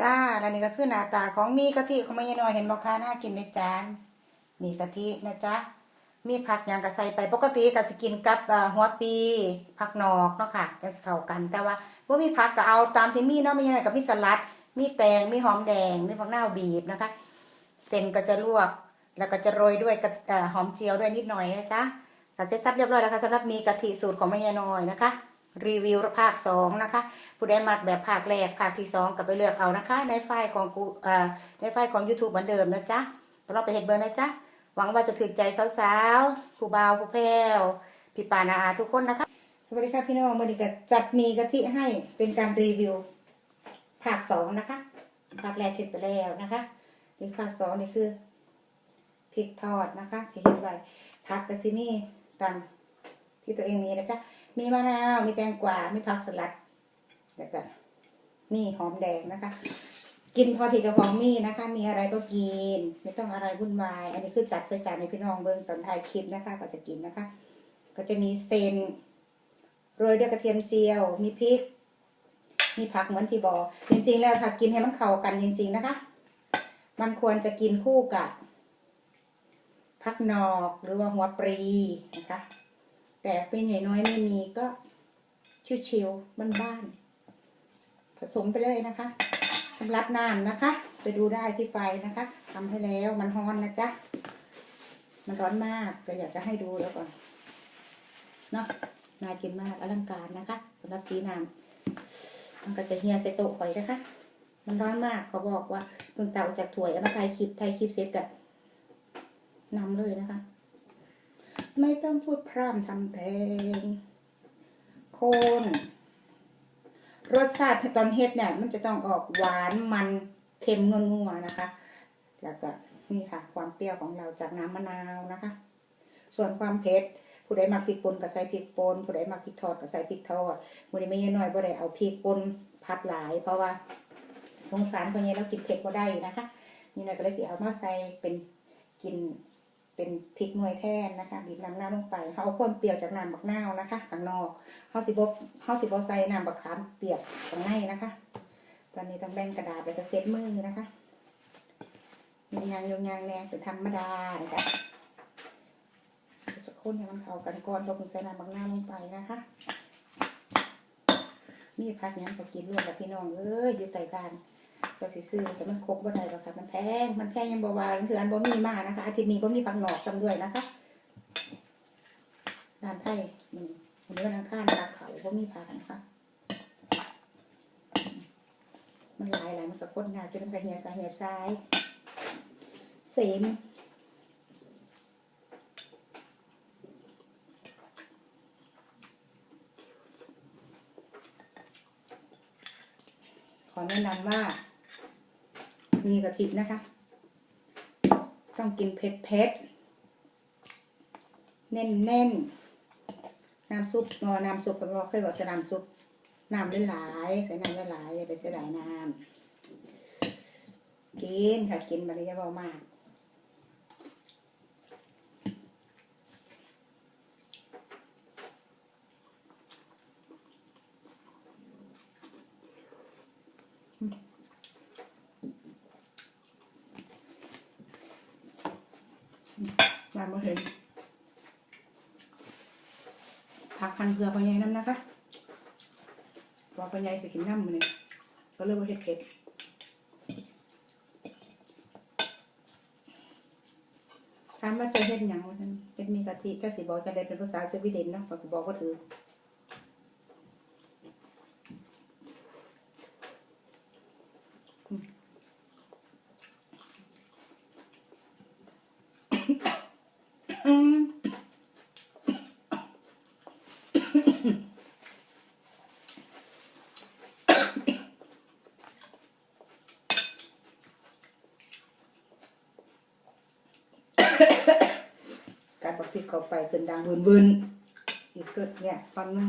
จ้าแล้วนี่ก็คือหน้าตาของมีกะทิของแม่ยายน้อยเห็นบอกค่ะน่ากินในจาน มีกะทินะจ๊ะ มีผักอย่างก็ใส่ไปปกติก็สิกินกับหัวปีผักนอกเนาะค่ะจะเข้ากันแต่ว่าบ่มีผักก็เอาตามที่มีเนาะแม่ยายน้อยก็มีสลัด มีแตงมีหอมแดงมีผักนาบีบนะคะ เส้นก็จะลวก แล้วก็จะโรยด้วยกหอมเจียวด้วยนิดหน่อยนะจ๊ะก็เสร็จสับเรียบร้อยแล้วค่ะสำหรับมีกะทิสูตรของแม่ยายน้อยนะคะ รีวิวภาคสองนะคะ ผู้ใดมักแบบภาคแรกภาคที่สองก็ไปเลือกเอานะคะ ในไฟล์ของกูอ่อในไฟล์ของ YouTube เหมือนเดิมนะจ๊ะก็เราไปเห็ดเบอร์นะจ๊ะ หวังว่าจะถึกใจสาวๆผู้บ่าวผู้แพ้วพี่ปานาอาทุกคนนะคะ สวัสดีค่ะพี่น้องวันนี้ก็จัดมีกะทิให้เป็นการรีวิวภาคสองนะคะภาคแรกเห็ดไปแล้วนะคะนี่ภาคสองนี่คือพริกทอดนะคะที่เห็ดไว้ผักกะซิมี่ตามที่ตัวเองมีนะจ๊ะ มีมะนาว มีแตงกวา มีผักสลัด แล้วก็มีหอมแดงนะคะ กินพอที่จะของมีนะคะ มีอะไรก็กิน ไม่ต้องอะไรวุ่นวาย อันนี้คือจัดใส่จานในพี่น้องเบิ้งตอนท้ายคลิปนะคะ ก็จะกินนะคะ ก็จะมีเซนโรยด้วยกระเทียมเจียว มีพริก มีผักเหมือนที่บอก จริง ๆ แล้วถ้ากินให้มันเข้ากันจริง ๆ นะคะ มันควรจะกินคู่กับผักนอกหรือว่าหัวปรีนะคะ แต่เป็นใหญ่น้อยไม่มีก็ชิวๆบ้านๆผสมไปเลยนะคะสำหรับน้ำนะคะ ไปดูได้ที่ไฟนะคะทำให้แล้วมันร้อนนะจ๊ะมันร้อนมากก็อยากจะให้ดูแล้วก่อนเนาะน่ากินมากอลังการนะคะสำหรับสีน้ำมันก็จะเฮียใส่โต๊ะ่อยนะคะ มันร้อนมากเขาบอกว่าเพิ่งเตาจากถ้วยเมาถ่ายคลิปถ่ายคลิปเสร็จกับนำเลยนะคะ ไม่ต้องพูดพร่ำทำเพลง โคนรสชาติตอนเฮ็ดเนี่ย มันจะต้องออกหวานมันเค็มนัวๆนะคะ แล้วก็นี่ค่ะ ความเปรี้ยวของเราจากน้ำมะนาวนะคะ ส่วนความเผ็ดผู้ใดมักพริกป่นก็ใส่พริกป่นผู้ใดมักพริกทอดก็ใส่พริกทอดผู้ใดไม่ยน้อยบ่ได้เอาพริกป่นพัดหลาย เพราะว่าสงสารคนนี้เรากินเผ็ดบ่ได้นะคะนี่หน่อยก็เลยสิเอามาใส่เป็นกิน เป็นพริกหน่วยแทนนะคะบีบน้ำหน้าลงไปเขาเอาความเปรี้ยวจากน้ำบักนาวนะคะข้างนอกเขาสิบเขาสิบใส่น้ำบักขามเปียกข้างในนะคะ ตอนนี้ต้องแบ่งกระดาษไปจะเซตมือนะคะยงยางยงยางแน่เป็นธรรมดานะคะจะค้นให้มันเข้ากันก่อนเราคงใส่น้ำบักนาวลงไปนะคะนี่พักนี้ก็กินร่วมกับพี่น้องเอ้ยอยู่ใต้บ้าน ก็สิซื้อแต่มันครบบ่ได้หรอกค่ะมันแพงมันแพงยังบ่ว่าคืออันบ่มีมากนะคะ อาทิตย์นี้บ่มีผักหนอกจำด้วยนะคะร้านไทยนี่วันนี้วันอังคารราเขาบ่มีผักนะคะมันหลายหลายมันก็คนงานจนมันก็เหี่ยสายเหียซ้ายเสมขอแนะนำว่า มีกะทินะคะ ต้องกินเผ็ดเผ็ดเน่นเน่นน้ำซุปงอน้ำซุปเราเคยบอกจะน้ำซุปน้ำหลายใส่น้ำหลายอย่าไปเสียดายน้ำกินค่ะกินมาเลยจะเบามากมาเมื่อเห็นผักพัน เกลือพอใหญ่น้ำนะคะพอพอใหญ่จะกินน้ำมันเลยก็เลยว่าเห็ดเผ็ดถามว่าจะเห็ดหยังวะท่านเห็ดมีกะทิถ้าสิบอกจะได้เป็นภาษาสวีเดนเนาะก็บอกว่าถืออืม ก็ไปขึ้นดังวืนวืนอีกก็เนี่ยตอนนึง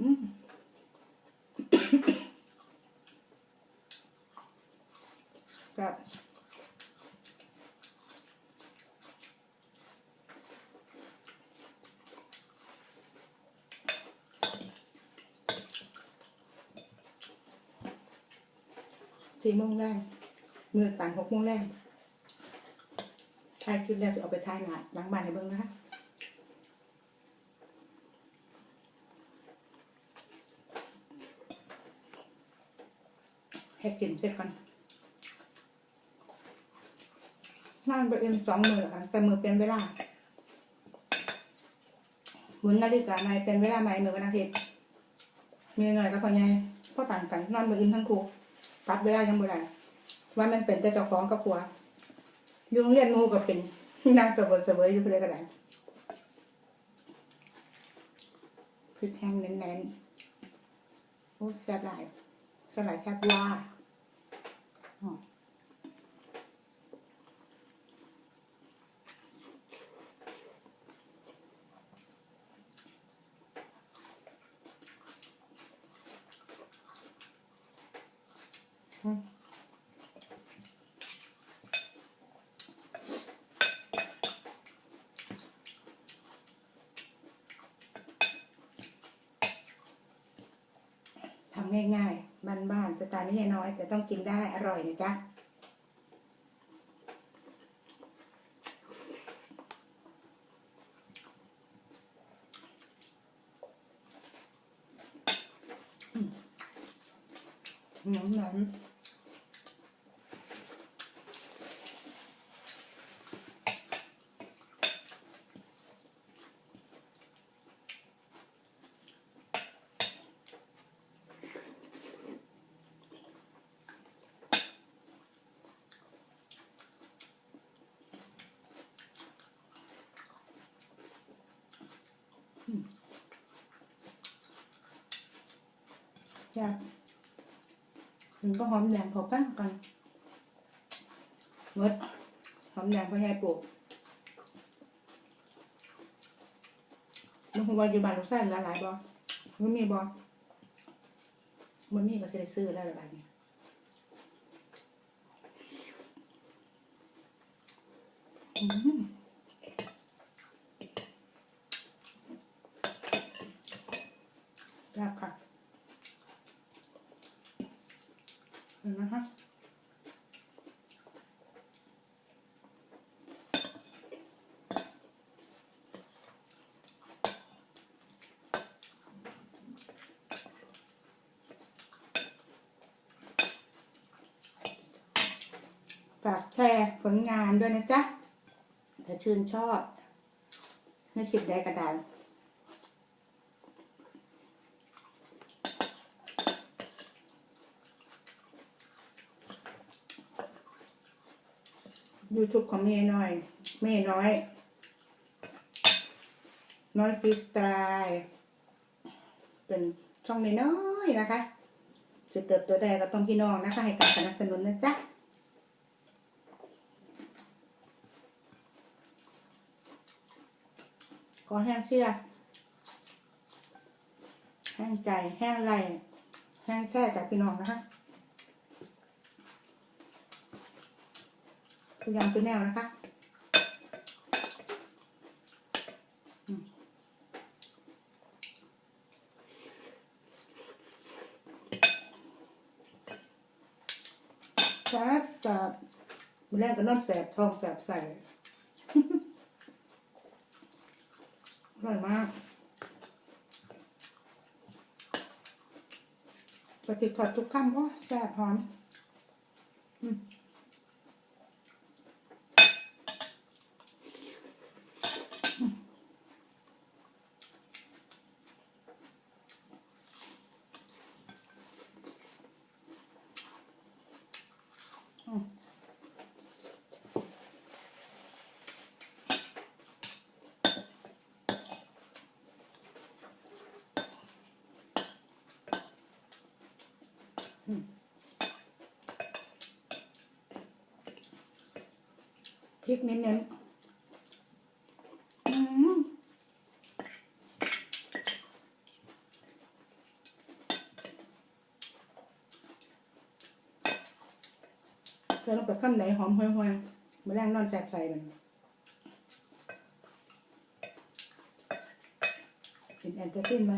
อืมครับสี่โมงแรกเมื่อต่างหกโมงแรก ถ่ายคลิปแล้วสิเอาไปถ่ายหนาหลังบ้านให้เบิ่งนะคะให้กินเสร็จก่อนนั่งไปเอ็มสองมือค่ะแต่มือเป็นเวลาหมุนนาฬิกาไม่เป็นเวลาไหมมือวันอาทิตย์มีหน่อยก็พอไงพ่อต่างกันนอนมืออื่นทั้งคู่ปรับเวลายังบ่ได้ว่ามันเป็นแต่เจ้าของกับผัว อยู่โรงเรียนหมูก็เป็นนางสบเสวยอยู่ไปเลยก็ได้พริกแห้งเน้นๆโอ้แซ่บหลายแซ่บหลายแซ่บว่าอ๋อ ง่ายๆบ้านๆสไตล์ไม่ใช่น้อย แต่ต้องกินได้อร่อยนะจ๊ะหนมหนม จ้ะมันก็หอมแดงเขาปั้นกันเมดหอมแดงพ่อใหญ่ปลูกมันคงว่าอยู่บ้านลูกชายหลายหลายๆบ่มันมีบ่มันมีก็สิได้ซื้อแล้วละบาดนี้อืมแซ่บค่ะเห็ นไหมคะฝากแชร์ผลงานด้วยนะจ๊ะ ถ้าชื่นชอบในคลิปใดกระดาษ YouTube ของเมย์น้อย เมย์น้อย น้อยฟรีสไตล์เป็นช่องน้อยๆนะคะจะเติบโตได้ก็ต้องพี่น้องนะคะ ให้การสนับสนุนนะจ๊ะขอแห้งเชื่อ แห้งใจ แห้งไหลแห้งแช่จากพี่น้องนะคะ ทุกอย่างเป็นแนวนะคะแซ่บจับแรกก็นอนแสบท้องแสบใส่อร่อยมากปฏิทอดทุกคำก็แซ่บหอม อืม พริกเน้นๆอืมเธอเราไปข้ามไหนหอมห่วยๆมาแรงนอนแสบใส่มันกินแอนตาซินไห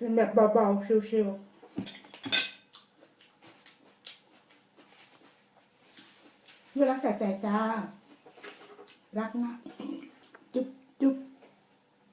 เป็นแบบเบาๆชิวๆเวลาใส่ใจจ้า รักนะ